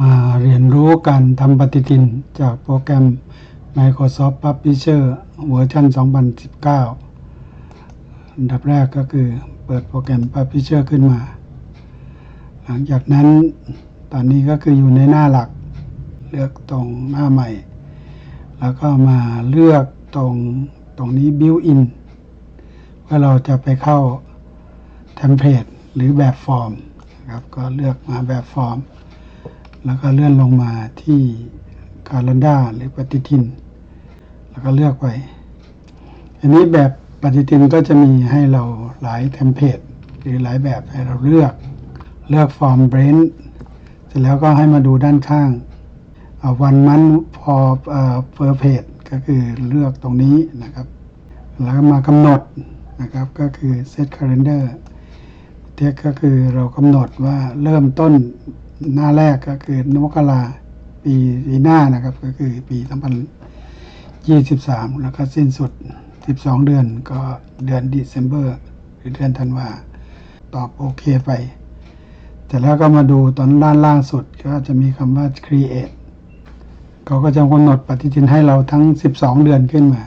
มาเรียนรู้การทำปฏิทินจากโปรแกรม Microsoft Publisher เวอร์ชัน2019 อันดับแรกก็คือเปิดโปรแกรม Publisher ขึ้นมา หลังจากนั้นตอนนี้ก็คืออยู่ในหน้าหลัก เลือกตรงหน้าใหม่ แล้วก็มาเลือกตรงตรงนี้ Build in ว่าเราจะไปเข้าเทมเพลตหรือแบบฟอร์มนะครับก็เลือกมาแบบฟอร์ม แล้วก็เลื่อนลงมาที่คาล endar หรือปฏิทิน แล้วก็เลือกไปอันนี้แบบปฏิทินก็จะมีให้เราหลายเทมเพลตหรือหลายแบบให้เราเลือก เลือกฟอร์มเบรนท์เสร็จแล้วก็ให้มาดูด้านข้างวันมันพอเฟอร์เพจก็คือเลือกตรงนี้นะครับ แล้วมากำหนดนะครับก็คือ set calendar เทคก็คือเรากำหนดว่าเริ่มต้น หน้าแรกก็คือนมกราปีปีหน้านะครับ ก็คือปี2023แล้วก็สิ้นสุด12เดือนก็เดือน December หรือเดือนธันวาตอบโอเคไป แต่แล้วก็มาดูตอนด้านล่างสุดก็จะมีคำว่า create เขาก็จะกำหนดปฏิทินให้เราทั้ง 12 เดือนขึ้นมา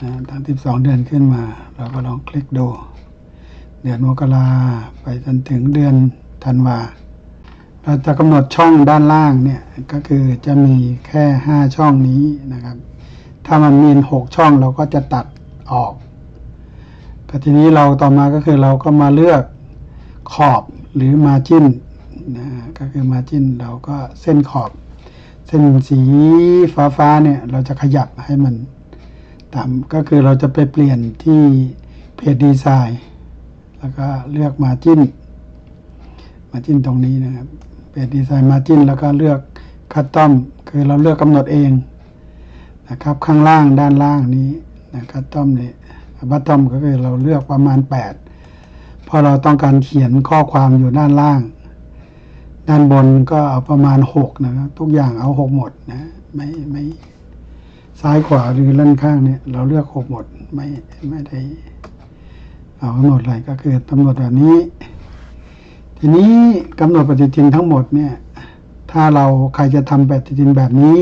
นะทั้ง 12 เดือนขึ้นมา เราก็ลองคลิกดู เดือนมกราไปจนถึงเดือนธันวา เราจะกำหนดช่องด้านล่างเนี่ยก็คือจะมีแค่ 5 ช่องนี้นะครับ ถ้ามันมี 6 ช่องเราก็จะตัดออกก็ทีนี้เราต่อมาก็คือเราก็มาเลือกขอบหรือมาจิ้นนะก็คือมาจิ้นเราก็เส้นขอบ เส้นสีฟ้าฟ้าๆเนี่ยเราจะขยับให้มันตามก็คือเราจะไปเปลี่ยนที่เพจดีไซน์แล้วก็เลือกมาจิ้น มาจิ้นตรงนี้นะครับ เพจดีไซน์มาจินแล้วก็เลือกคัตตอมคือเราเลือกกำหนดเองนะครับ ข้างล่างด้านล่างนี้นะคัตตอมเนี่ยบัตตอมก็คือเราเลือกประมาณ8เพราะเราต้องการเขียนข้อความอยู่ด้านล่าง ด้านบนก็เอาประมาณ 6 นะครับ ทุกอย่างเอา 6 หมดนะไม่ไม่ซ้ายขวาหรือด้านข้างเนี่ยเราเลือก 6 หมดไม่ไม่ได้เอากำหนดอะไรก็คือกำหนดแบบนี้ ทีนี้กำหนดปฏิทินทั้งหมดเนี่ย ถ้าเราใครจะทำปฏิทินแบบนี้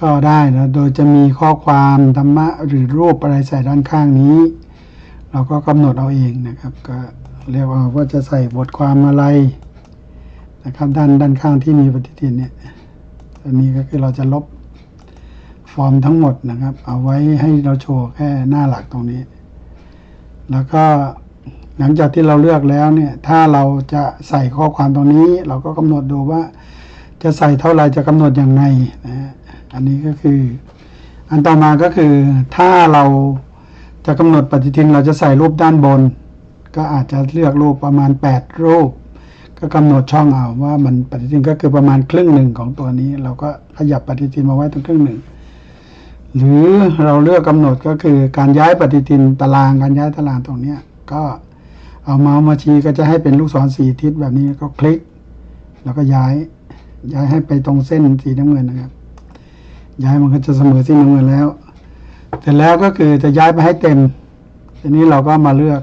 ก็ได้นะ โดยจะมีข้อความธรรมะหรือรูปอะไรใส่ด้านข้างนี้ เราก็กำหนดเอาเองนะครับ ก็เรียกว่าว่าจะใส่บทความอะไรนะครับด้านด้านข้างที่มีปฏิทินเนี่ยอันนี้ก็คือเราจะลบฟอร์มทั้งหมดนะครับ เอาไว้ให้เราโชว์แค่หน้าหลักตรงนี้ แล้วก็ หลังจากที่เราเลือกแล้วเนี่ยถ้าเราจะใส่ข้อความตรงนี้ เราก็กำหนดดูว่า จะใส่เท่าไรจะกำหนดอย่างไรนะฮะอันนี้ก็คือ อันต่อมาก็คือถ้าเราจะกำหนดปฏิทิน เราจะใส่รูปด้านบน ก็อาจจะเลือกรูปประมาณ 8 รูป ก็กำหนดช่องเอาว่ามันปฏิทินก็คือประมาณครึ่งหนึ่งของตัวนี้ เราก็ขยับปฏิทินมาไว้ตรงครึ่งหนึ่งหรือเราเลือกกำหนดก็คือการย้ายปฏิทินตารางการย้ายตารางตรงเนี้ยก็ เอาเมาส์มาชี้ก็จะให้เป็นลูกศรสีทิศแบบนี้ก็คลิก แล้วก็ย้าย ย้ายให้ไปตรงเส้นสีน้ำเงินนะครับ ย้ายมันก็จะเสมอส้นน้ำเงินแล้วเสร็จแล้วก็คือจะย้ายไปให้เต็มทีนี้เราก็มาเลือก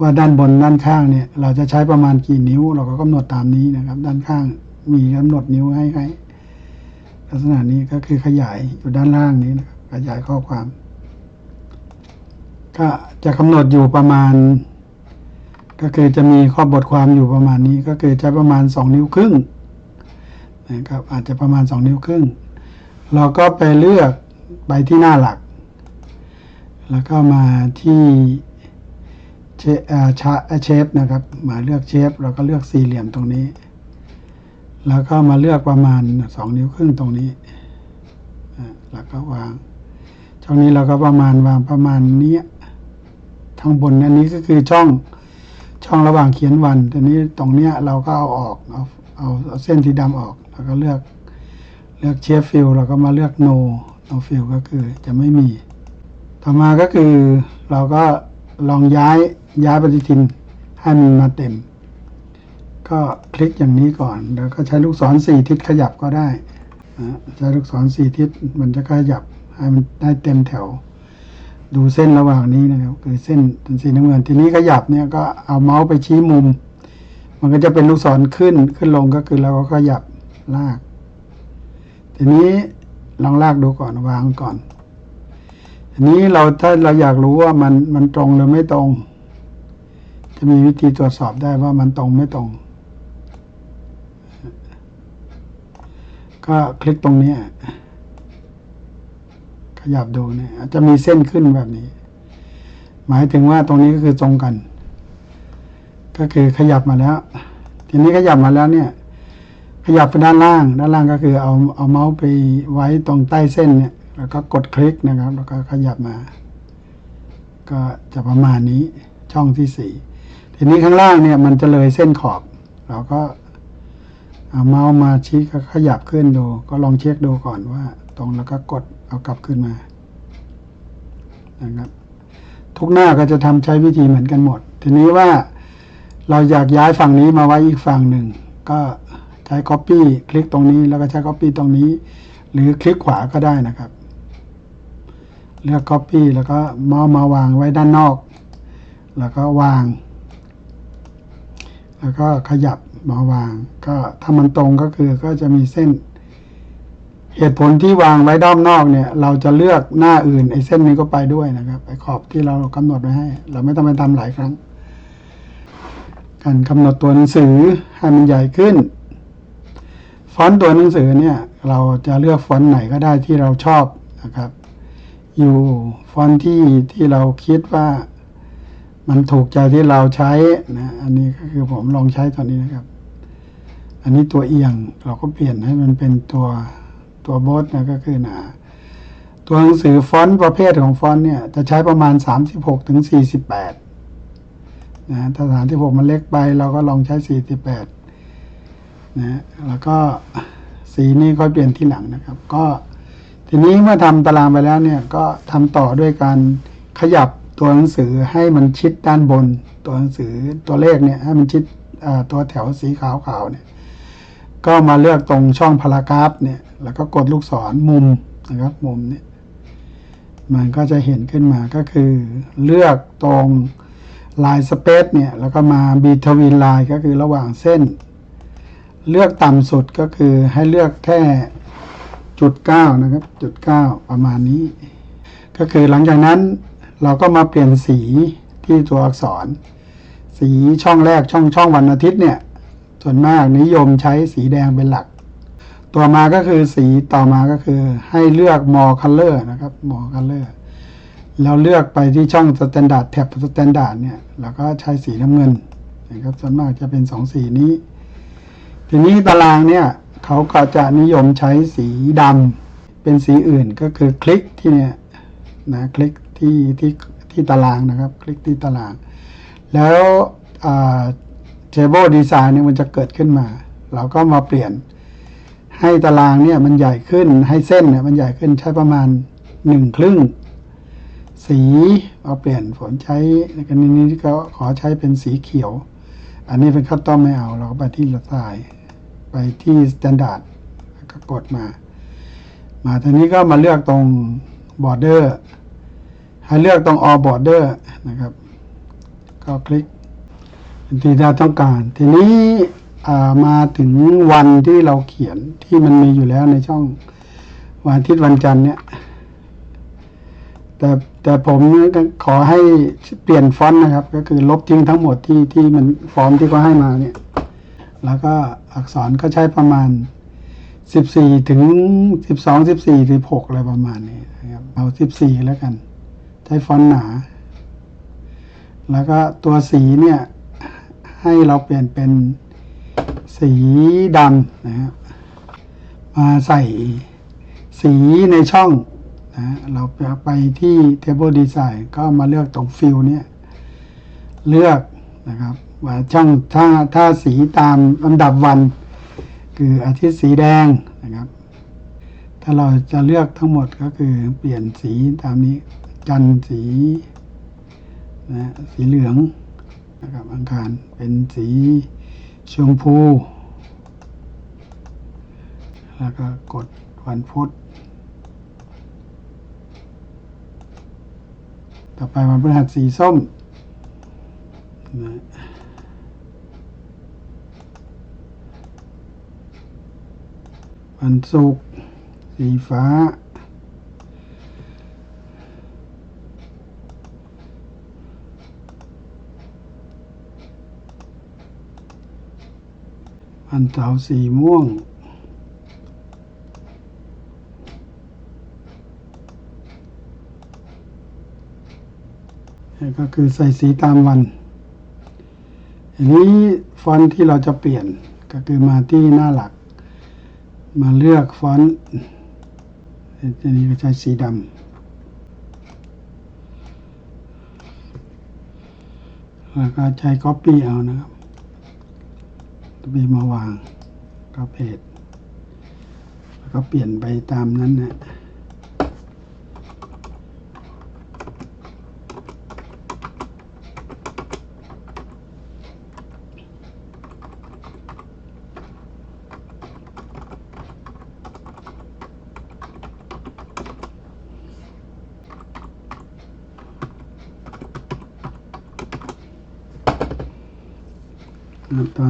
ว่าด้านบนด้านข้างเนี่ย เราจะใช้ประมาณกี่นิ้ว เราก็กำหนดตามนี้นะครับ ด้านข้างมีกำหนดนิ้วให้ให้ลักษณะนี้ก็คือขยายอยู่ด้านล่างนี้นะครับขยายข้อความ ก็จะกำหนดอยู่ประมาณ ก็คือจะมีข้อบทความอยู่ประมาณนี้ก็คือใช้ประมาณสองนิ้วครึ่งนะครับอาจจะประมาณสองนิ้วครึ่ง เราก็ไปเลือกไปที่หน้าหลัก แล้วก็มาที่เชชาเชฟนะครับมาเลือกเชฟเราก็เลือกสี่เหลี่ยมตรงนี้ แล้วก็มาเลือกประมาณสองนิ้วครึ่งตรงนี้แล้วก็วางช่องนี้เราก็ประมาณวางประมาณนี้ทางบนอันนี้ก็คือช่อง ช่องระหว่างเขียนวันทีนี้ตรงเนี้ยเราก็เอาออกเอาเอาเส้นสีดำออกแล้วก็เลือกเลือกเชฟฟิลเราก็มาเลือก no no fill ก็คือจะไม่มี ต่อมาก็คือเราก็ลองย้ายย้ายปฏิทินให้มันมาเต็ม ก็คลิกอย่างนี้ก่อน แล้วก็ใช้ลูกศรสี่ทิศขยับก็ได้ใช้ลูกศรสี่ทิศมันจะขยับให้มันได้เต็มแถว ดูเส้นระหว่างนี้นะครับคือเส้นสีน้ำเงิน ทีนี้ขยับเนี่ยก็เอาเมาส์ไปชี้มุม มันก็จะเป็นลูกศรขึ้นขึ้นลงก็คือเราก็ขยับลาก ทีนี้ลองลากดูก่อนวางก่อนทีนี้เราถ้าเราอยากรู้ว่ามันมันตรงหรือไม่ตรง จะมีวิธีตรวจสอบได้ว่ามันตรงไม่ตรง ก็คลิกตรงนี้ ขยับดูเนี่ยอาจจะมีเส้นขึ้นแบบนี้ หมายถึงว่าตรงนี้ก็คือตรงกัน ก็คือขยับมาแล้ว ทีนี้ขยับมาแล้วเนี่ย ขยับไปด้านล่าง ด้านล่างก็คือเอาเอาเมาส์ไปไว้ตรงใต้เส้นเนี่ย แล้วก็กดคลิกนะครับ แล้วก็ขยับมา ก็จะประมาณนี้ช่องที่สี่ทีนี้ข้างล่างเนี่ยมันจะเลยเส้นขอบ เราก็เอาเมาส์มาชี้ก็ขยับขึ้นดู ก็ลองเช็คดูก่อนว่า ตรงแล้วก็กด เอากลับขึ้นมานะครับ ทุกหน้าก็จะทำใช้วิธีเหมือนกันหมด ทีนี้ว่าเราอยากย้ายฝั่งนี้มาไว้อีกฝั่งหนึ่ง ก็ใช้ Copy คลิกตรงนี้แล้วก็ใช้ Copy ตรงนี้ หรือคลิกขวาก็ได้นะครับ เลือก Copy แล้วก็มามาวางไว้ด้านนอก แล้วก็วาง แล้วก็ขยับมาวาง ก็ถ้ามันตรงก็คือก็จะมีเส้น เหตุผลที่วางไว้ด้อมนอกเนี่ย เราจะเลือกหน้าอื่นไอ้เส้นนี้ก็ไปด้วยนะครับไอ้ขอบที่เรากำหนดไว้ให้ เราไม่ต้องไปทำหลายครั้ง การกำหนดตัวหนังสือให้มันใหญ่ขึ้น ฟอนต์ตัวหนังสือเนี่ย เราจะเลือกฟอนต์ไหนก็ได้ที่เราชอบนะครับ อยู่ฟอนต์ที่ที่เราคิดว่ามันถูกใจที่เราใช้นะอันนี้ก็คือผมลองใช้ตอนนี้นะครับ อันนี้ตัวเอียงเราก็เปลี่ยนให้มันเป็นตัว ตัวโบสนะก็คือหนา ตัวหนังสือฟอนต์ประเภทของฟอนต์เนี่ยจะใช้ประมาณ 36ถึง48นะถ้า36มันเล็กไปเราก็ลองใช้ 48นะแล้วก็สีนี้ค่อยเปลี่ยนที่หลังนะครับ ก็ทีนี้เมื่อทำตารางไปแล้วเนี่ยก็ทำต่อด้วยการขยับตัวหนังสือให้มันชิดด้านบน ตัวหนังสือตัวเลขเนี่ยให้มันชิดตัวแถวสีขาวๆเนี่ย ก็มาเลือกตรงช่องพารากราฟเนี่ย แล้วก็กดลูกศรมุมนะครับมุมเนี่ยมันก็จะเห็นขึ้นมาก็คือเลือกตรงลายสเปซเนี่ย แล้วก็มาบีทวินไลน์ก็คือระหว่างเส้น เลือกต่ำสุดก็คือให้เลือกแค่จุดเก้านะครับ จุดเก้าประมาณนี้ ก็คือหลังจากนั้นเราก็มาเปลี่ยนสีที่ตัวอักษร สีช่องแรกช่องช่องวันอาทิตย์เนี่ย ส่วนมากนิยมใช้สีแดงเป็นหลักตัวมาก็คือสีต่อมาก็คือให้เลือก more color นะครับ more color แล้วเลือกไปที่ช่อง standard แท็บ standard เนี่ยเราก็ใช้สีน้ำเงินนะครับส่วนมากจะเป็นสองสีนี้ ทีนี้ตารางเนี่ยเขาก็จะนิยมใช้สีดำเป็นสีอื่นก็คือคลิกที่เนี่ยนะคลิกที่ที่ที่ตารางนะครับ คลิกที่ตาราง แล้วอ่า table design เนี่ยมันจะเกิดขึ้นมา เราก็มาเปลี่ยน ให้ตารางเนี่ยมันใหญ่ขึ้นให้เส้นเนี่ยมันใหญ่ขึ้นใช้ประมาณหนึ่งครึ่ง สีเอาเปลี่ยนผมใช้ในกรณีนี้ก็ขอใช้เป็นสีเขียว อันนี้เป็นคัตตอมไม่เอา เราก็ไปที่ละสายไปที่ standard แล้วก็กดมา มาทีนี้ก็มาเลือกตรง border ให้เลือกตรง all border นะครับ ก็คลิก ที่เราต้องการ ทีนี้มาถึงวันที่เราเขียนที่มันมีอยู่แล้วในช่องวันอาทิตย์วันจันทร์เนี่ย แต่แต่ผมขอให้เปลี่ยนฟอนต์นะครับ ก็คือลบทิ้งทั้งหมดที่ที่มันฟอร์มที่เขาให้มาเนี่ย แล้วก็อักษรก็ใช้ประมาณสิบสี่ถึงสิบสองสิบสี่สิบหกอะไรประมาณนี้นะครับเอาสิบสี่แล้วกัน ใช้ฟอนต์หนา แล้วก็ตัวสีเนี่ย ให้เราเปลี่ยนเป็นสีดำนะครับมาใส่สีในช่องนะเราไปที่ Table Design ก็มาเลือกตรงฟิลเนี่ยเลือกนะครับว่าช่องถ้าถ้าสีตามลำดับวัน คืออาทิตย์สีแดงนะครับ ถ้าเราจะเลือกทั้งหมดก็คือเปลี่ยนสีตามนี้ จันทร์สีนะสีเหลือง นะครับอังคารเป็นสีชมพู แล้วก็กดวันพุธต่อไปวันพฤหัสสีส้มนะวันศุกร์สีฟ้า วันเสาสีม่วงนี่ก็คือใส่สีตามวัน อันนี้ฟอนต์ที่เราจะเปลี่ยนก็คือมาที่หน้าหลัก มาเลือกฟอนต์อันนี้ก็ใช้สีดำแล้วก็ใช้ Copy เอานะครับ Copy มาวางก็เพจแล้วก็เปลี่ยนไปตามนั้นนะ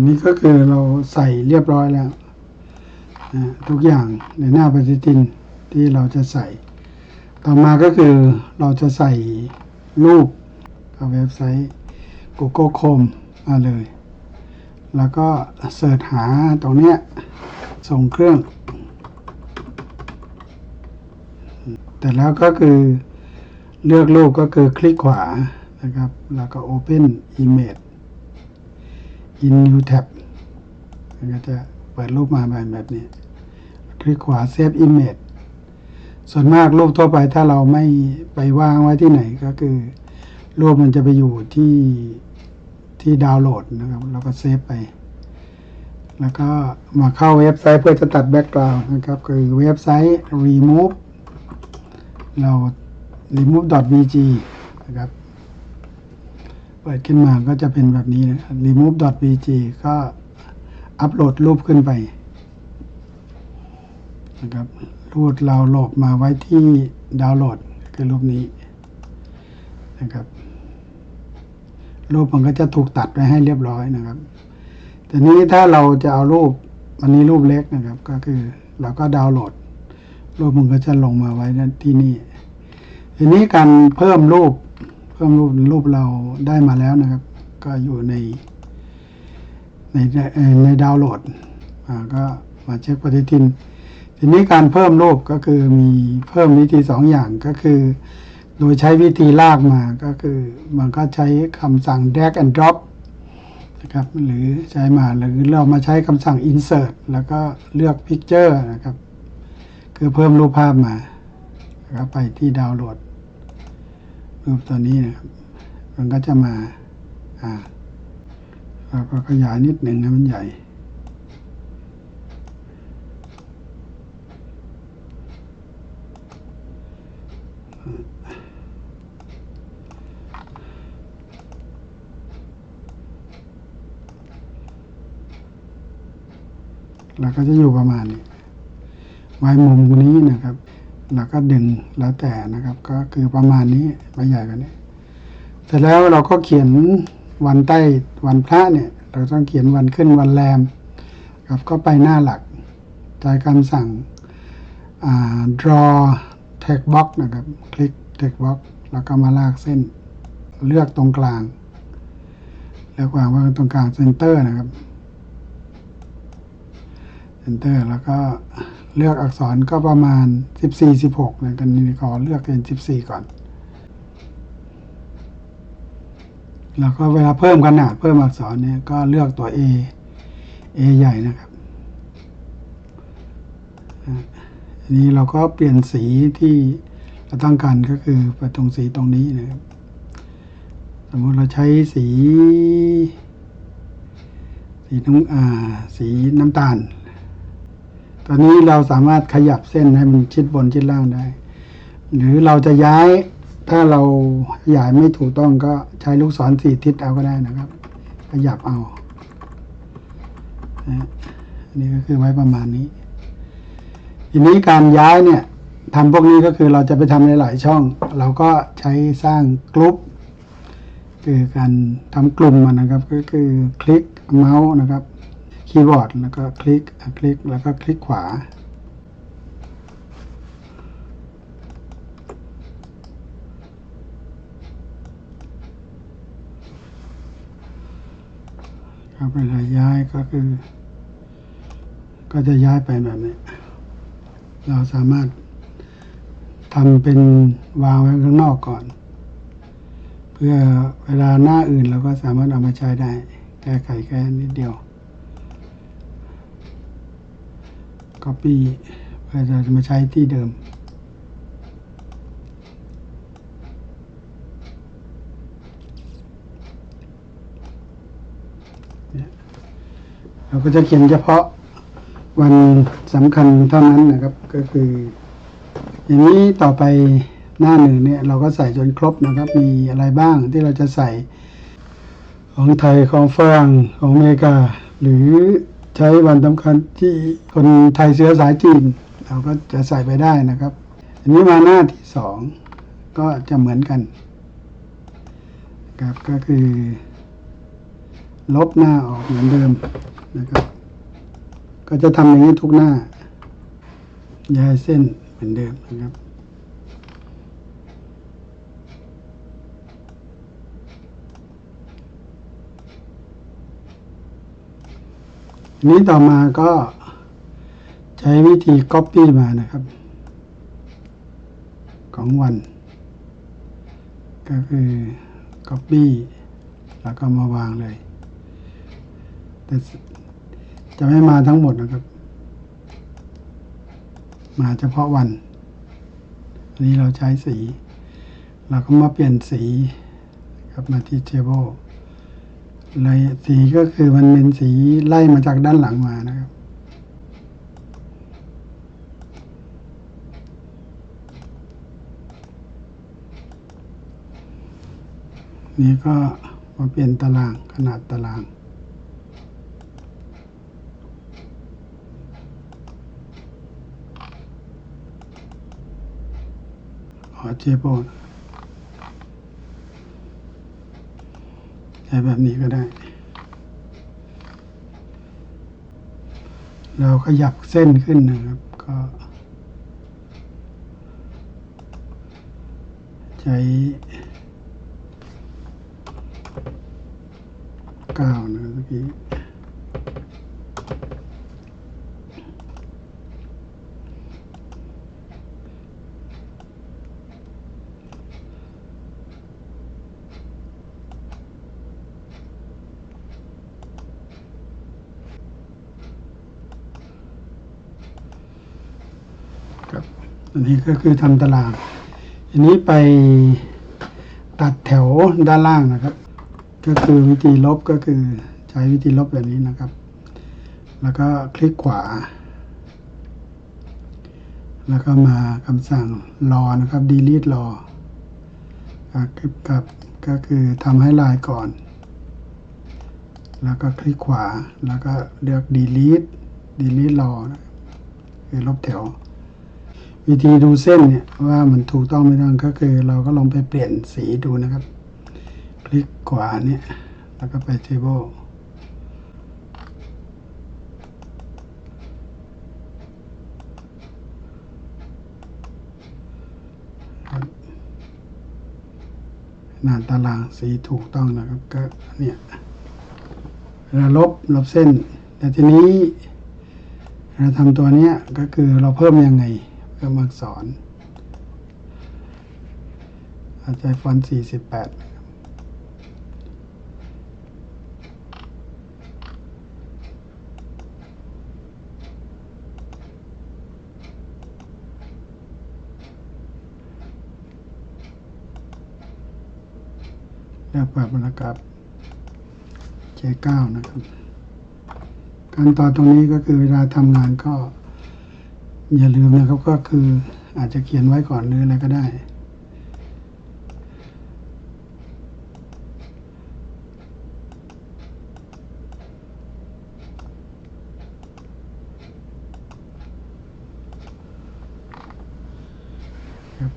นี้ก็คือเราใส่เรียบร้อยแล้วนะทุกอย่างในหน้าปฏิทินที่เราจะใส่ ต่อมาก็คือเราจะใส่รูปกับเว็บไซต์ Google Chrome มาเลย แล้วก็เสิร์ชหาตรงเนี้ยส่งเครื่อง แต่แล้วก็คือเลือกรูปก็คือคลิกขวานะครับ แล้วก็ Open Image in new tab มันก็จะเปิดรูปมาแบบนี้ คลิกขวา save image ส่วนมากรูปทั่วไปถ้าเราไม่ไปวางไว้ที่ไหนก็คือ รูปมันจะไปอยู่ที่ที่ดาวน์โหลดนะครับเราก็เซฟไป แล้วก็มาเข้าเว็บไซต์เพื่อจะตัดแบ็กกราวน์นะครับ คือเว็บไซต์ remove เรา remove.bg นะครับ เปิดขึ้นมาก็จะเป็นแบบนี้นะ remove.bg ก็อัปโหลดรูปขึ้นไปนะครับรูปเราโหลดมาไว้ที่ดาวน์โหลดคือรูปนี้นะครับ รูปมันก็จะถูกตัดไปให้เรียบร้อยนะครับแต่นี้ถ้าเราจะเอารูปอันนี้รูปเล็กนะครับ ก็คือเราก็ดาวน์โหลด รูปมันก็จะลงมาไว้ที่นี่ทีนี้การเพิ่มรูป เพิ่มรูปรูปเราได้มาแล้วนะครับ ก็อยู่ในในในดาวน์โหลดก็มาเช็คปฏิทิน ทีนี้การเพิ่มรูปก็คือมีเพิ่มวิธีสองอย่างก็คือ โดยใช้วิธีลากมาก็คือมันก็ใช้คำสั่ง drag and drop นะครับหรือใช้มาหรือเรามาใช้คำสั่ง insert แล้วก็เลือก picture นะครับ คือเพิ่มรูปภาพมาแล้วก็ไปที่ดาวน์โหลด รูปตัวนี้นะครับมันก็จะมาอ่าแล้วก็ขยายนิดหนึ่งให้มันใหญ่แล้วก็จะอยู่ประมาณนี้ไว้มุมนี้นะครับ แล้วก็ดึงแล้วแต่นะครับ ก็คือประมาณนี้ไม่ใหญ่กว่านี้ เสร็จแล้วเราก็เขียนวันใต้วันพระเนี่ย เราต้องเขียนวันขึ้นวันแรมครับก็ไปหน้าหลักใช้คำสั่งอ่า draw text box นะครับ คลิก text box แล้วก็มาลากเส้น เลือกตรงกลาง เลือกวางไว้ตรงกลาง center นะครับ center แล้วก็ เลือกอักษรก็ประมาณ 14 16นะกันนี้ขอเลือกเป็น 14 ก่อน แล้วก็เวลาเพิ่มขนาดเพิ่มอักษรเนี่ยก็เลือกตัว A A ใหญ่นะครับอันนี้เราก็เปลี่ยนสีที่เราต้องการก็คือไปตรงสีตรงนี้นะครับ สมมติเราใช้สี สีน้ำอ่าสีน้ำตาล ตอนนี้เราสามารถขยับเส้นให้มันชิดบนชิดล่างได้ หรือเราจะย้ายถ้าเราขยายไม่ถูกต้องก็ใช้ลูกศรสี่ทิศเอาก็ได้นะครับ ขยับเอานะอันนี้ก็คือไว้ประมาณนี้ ทีนี้การย้ายเนี่ยทำพวกนี้ก็คือเราจะไปทำในหลายช่อง เราก็ใช้สร้างกลุ่มคือการทำกลุ่มมันนะครับ ก็คือคลิกเมาส์นะครับ คีย์บอร์ดแล้วก็คลิก คลิก แล้วก็คลิกขวา เข้าไปหาย้ายก็คือ ก็จะย้ายไปแบบนี้ เราสามารถทำเป็นวางไว้ข้างนอกก่อน เพื่อเวลาหน้าอื่นเราก็สามารถเอามาใช้ได้ แก้ไขแค่นิดเดียว Copy เพื่อจะมาใช้ที่เดิม เราก็จะเขียนเฉพาะวันสำคัญเท่านั้นนะครับ ก็คือ อย่างนี้ต่อไปหน้าหนึ่งเนี่ย เราก็ใส่จนครบนะครับ มีอะไรบ้างที่เราจะใส่ของไทยของฝรั่งของอเมริกา หรือ ใช้วันสำคัญที่คนไทยเชื้อสายจีน เราก็จะใส่ไปได้นะครับอันนี้มาหน้าที่สองก็จะเหมือนกันครับก็คือ ลบหน้าออกเหมือนเดิมนะครับ ก็จะทำอย่างนี้ทุกหน้าย้ายเส้นเหมือนเดิมนะครับ นี้ต่อมาก็ใช้วิธี Copy มานะครับ ของวัน ก็คือ Copy แล้วก็มาวางเลย แต่จะไม่มาทั้งหมดนะครับ มาเฉพาะวัน อันนี้เราใช้สี เราก็มาเปลี่ยนสีครับมาที่ Table ไล่สีก็คือมันเป็นสีไล่มาจากด้านหลังมานะครับ นี่ก็มาเปลี่ยนตารางขนาดตารางขอเจโปนใช้แบบนี้ก็ได้ เราขยับเส้นขึ้นนะครับ ก็ ใช้เก้านะเมื่อกี้ ครับอั นี้ก็คือทำตาราง อันนี้ไปตัดแถวด้านล่างนะครับ ก็คือวิธีลบก็คือใช้วิธีลบแบบนี้นะครับ แล้วก็คลิกขวา แล้วก็มาคำสั่งรอนะครับ delete รอกับกับก็คือทำให้ลายก่อน แล้วก็คลิกขวา แล้วก็เลือก delete delete รอนะคือลบแถว วิธีดูเส้นเนี่ยว่ามันถูกต้องไม่ต้องก็คือ เราก็ลองไปเปลี่ยนสีดูนะครับ คลิกขวาเนี่ย แล้วก็ไป table ครับหน้าตารางสีถูกต้องนะครับ ก็เนี่ยเวลาลบลบเส้น แต่ทีนี้ เราทำตัวเนี้ยก็คือเราเพิ่มยังไง เพิ่มอักษรอาจจะฟอนต์48เลือกปรับบรรยากาศเจเก้านะครับ การต่อตรงนี้ก็คือเวลาทำงานก็ อย่าลืมนะครับก็คืออาจจะเขียนไว้ก่อนหรืออะไรก็ได้ครับ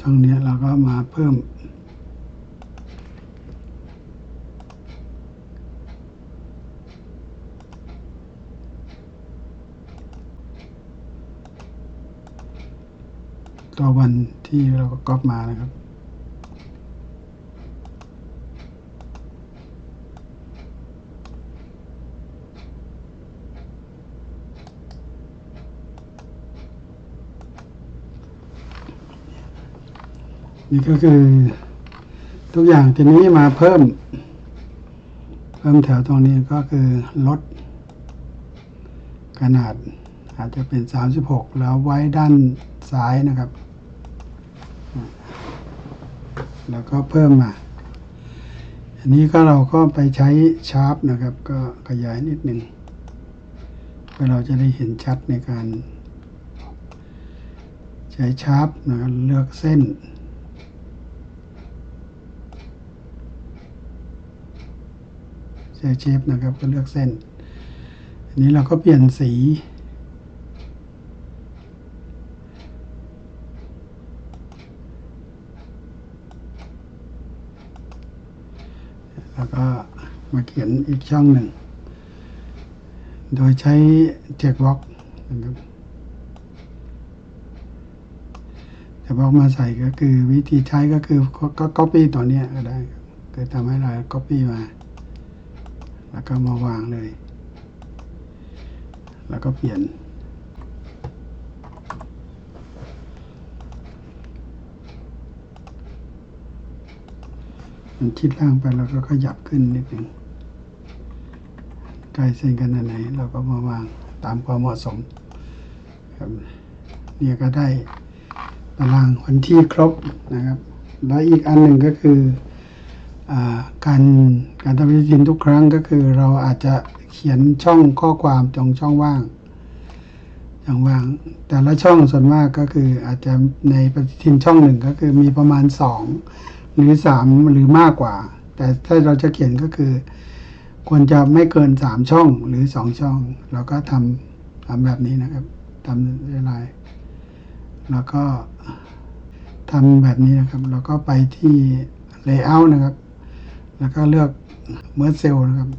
ช่องนี้เราก็มาเพิ่ม วันที่เราก๊อปมานะครับ นี่ก็คือทุกอย่างทีนี้มาเพิ่ม เพิ่มแถวตรงนี้ก็คือลดขนาดอาจจะเป็น 36 แล้วไว้ด้านซ้ายนะครับ แล้วก็เพิ่มมา อันนี้ก็เราก็ไปใช้ชาร์ปนะครับ ก็ขยายนิดหนึ่งเพื่อเราจะได้เห็นชัดในการ ใช้ชาร์ปนะเลือกเส้นใช้เชฟนะครับก็เลือกเส้น อันนี้เราก็เปลี่ยนสี แล้วก็มาเขียนอีกช่องหนึ่ง โดยใช้เจ็กบล็อกนะครับเจ็กบล็อกมาใส่ก็คือวิธีใช้ก็คือก็ copy ตัวเนี้ยก็ได้คือทำให้เรา copy มา แล้วก็มาวางเลย แล้วก็เปลี่ยนมันชิดล่างไปเราก็ขยับขึ้นนิดหนึ่ง ล้เส้นกันอันไหน เราก็มาวางตามความเหมาะสมครับเนี่ยก็ได้ตารางวันที่ครบนะครับ แล้วอีกอันหนึ่งก็คืออการการทำปฏิทินทุกครั้งก็คือเราอาจจะเขียนช่องข้อความตรงช่องว่างช่องว่าง แต่ละช่องส่วนมากก็คืออาจจะในปฏิทินช่องหนึ่งก็คือมีประมาณสองหรือสามหรือมากกว่า แต่ถ้าเราจะเขียนก็คือ ควรจะไม่เกินสามช่องหรือสองช่อง เราก็ทำทำแบบนี้นะครับทำลายแล้วก็ทำแบบนี้นะครับ แล้วก็ไปที่ layout นะครับ แล้วก็เลือก merge cell นะครับ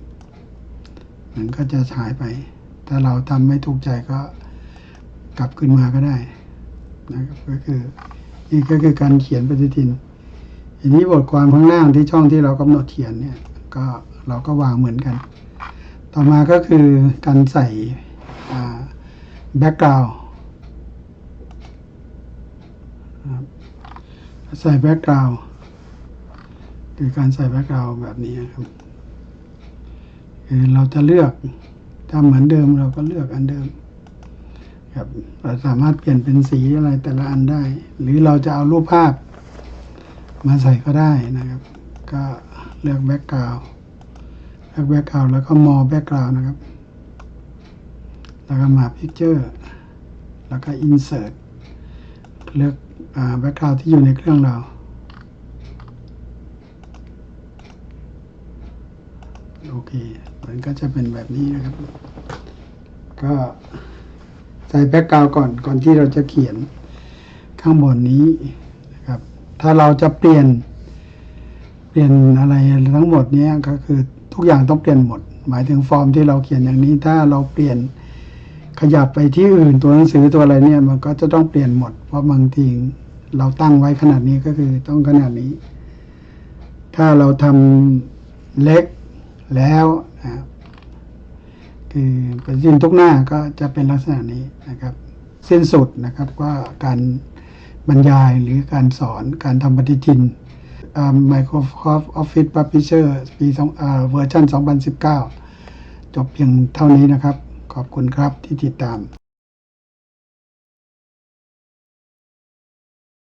มันก็จะหายไป ถ้าเราทำไม่ถูกใจก็กลับขึ้นมาก็ได้นะครับ ก็คือนี่ก็คือการเขียนปฏิทิน ทีนี้บทความข้างล่างที่ช่องที่เรากำหนดเขียนเนี่ย ก็ เราก็วางเหมือนกัน ต่อมาก็คือการใส่แบ็กกราวด์ใส่แบ็กกราวด์คือการใส่แบ็กกราวด์แบบนี้ครับคือเราจะเลือกถ้าเหมือนเดิมเราก็เลือกอันเดิมครับเราสามารถเปลี่ยนเป็นสีอะไรแต่ละอันได้ หรือเราจะเอารูปภาพมาใส่ก็ได้นะครับ ก็เลือกแบ็กกราวด์ เลือกแบ็กกราวแล้วก็มอแบ็กกราวนะครับ แล้วก็มาพิกเจอร์แล้วก็อินเสิร์ตเลือกแบ็กกราวที่อยู่ในเครื่องเราโอเคมันก็จะเป็นแบบนี้นะครับ ก็ใส่แบ็กกราวก่อนก่อนที่เราจะเขียนข้างบนนี้นะครับ ถ้าเราจะเปลี่ยนเปลี่ยนอะไรทั้งหมดนี้ก็คือ ทุกอย่างต้องเปลี่ยนหมด หมายถึงฟอร์มที่เราเขียนอย่างนี้ ถ้าเราเปลี่ยนขยับไปที่อื่นตัวหนังสือตัวอะไรเนี่ย มันก็จะต้องเปลี่ยนหมด เพราะบางทีเราตั้งไว้ขนาดนี้ก็คือต้องขนาดนี้ ถ้าเราทำเล็กแล้วนะคือปฏิทินทุกหน้าก็จะเป็นลักษณะนี้นะครับ สิ้นสุดนะครับก็การบรรยายหรือการสอนการทำปฏิทิน Microsoft Office Publisher ปีสองเวอร์ชัน2019 จบเพียงเท่านี้นะครับ ขอบคุณครับที่ติดตาม